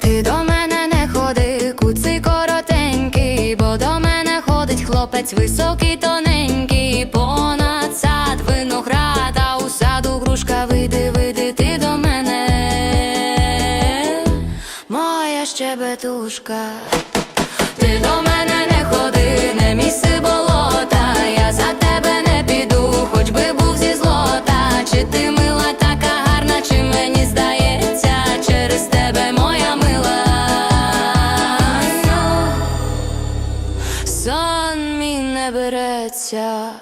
Ти до мене не ходи, куций коротенький, бо до мене ходить хлопець високий, тоненький, понад сад виноград, а у саду грушка вийди, вийди ти до мене, моя щебетушка. Ти до мене мій не береться.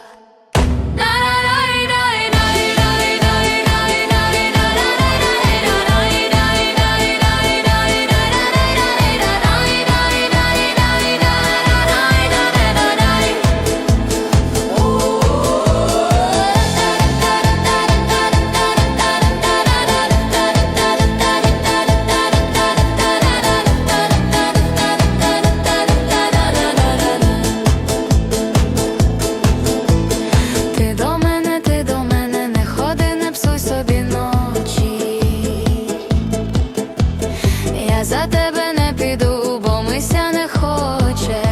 За тебе не піду, бо мися не хоче.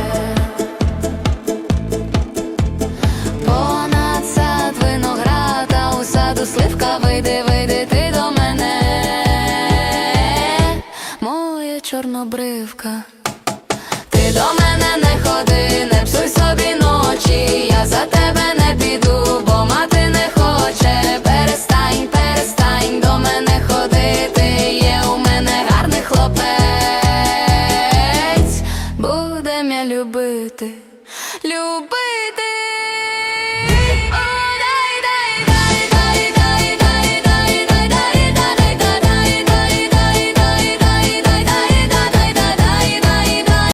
Понад сад винограда у саду сливка вийди, вийди ти до мене, моя чорнобривка. Ти до мене не любити.